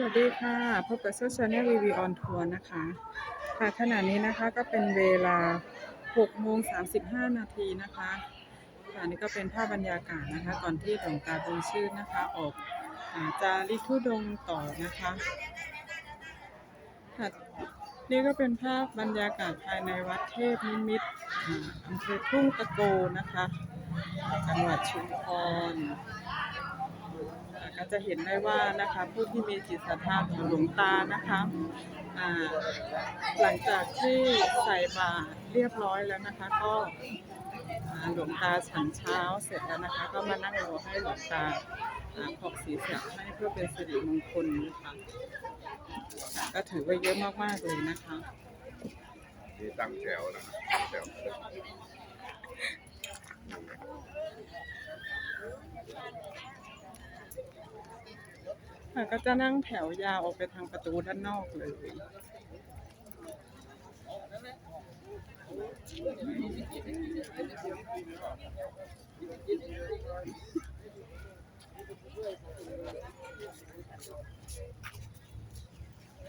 สวัสดีค่ะ พบกับโซเชียลรีวิวออนทัวร์นะคะ ค่ะขณะนี้นะคะก็เป็นเวลา6โมง35 นาทีนะคะค่ะนี่ก็เป็นภาพบรรยากาศนะคะ ก่อนที่หลวงตาบุญชื่นนะคะ ออกอาจาริทุดงต่อนะคะค่ะนี่ก็เป็นภาพบรรยากาศภายในวัดเทพนิมิตรอ่าอำเภอทุ่งตะโกนะคะ จังหวัดชุมพร ก็จะเห็นได้ว่านะคะผู้ที่มีจิตศรัทธาของหลวงตานะคะหลังจากที่ใส่บาตรเรียบร้อยแล้วนะคะ ก็หลวงตาฉันเช้าเสร็จแล้วนะคะ ก็มานั่งรอให้หลวงตาอ่าพอกศีรษะให้เพื่อเป็นสิริมงคลนะคะก็ถือว่าเยอะมากๆเลยนะคะนี่ตั้งแถวนะตั้งแถว ค่ะ ก็จะนั่งแถวยาวออกไปทางประตูด้านนอกเลย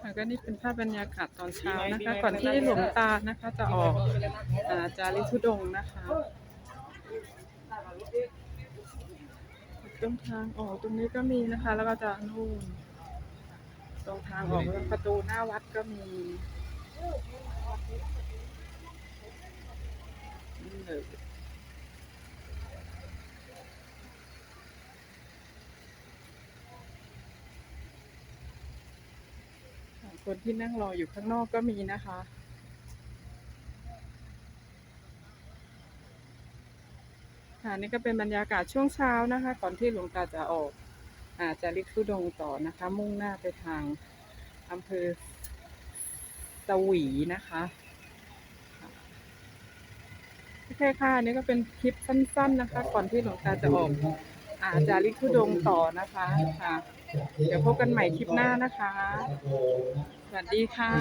ค่ะก็นี่เป็นภาพบรรยากาศตอนเช้านะคะ ก่อนที่หลวงตานะคะ จะออกอาจาริทุดงนะคะ ตรงทางออกตรงนี้ก็มีนะคะ แล้วก็จะนู่น ตรงทางออกประตูหน้าวัดก็มีคนที่นั่งรออยู่ข้างนอกก็มีนะคะ ค่ะนี่ก็เป็นบรรยากาศช่วงเช้านะคะ ก่อนที่หลวงตาจะออกอาจาริกทุดงต่อนะคะ มุ่งหน้าไปทางอำเภอสวีนะคะโอเคค่ะนี่ก็เป็นคลิปสั้น ๆนะคะ ก่อนที่หลวงตาจะออกอาจาริกทุดงต่อนะคะค่ะ เดี๋ยวพบกันใหม่คลิปหน้านะคะ สวัสดีค่ะ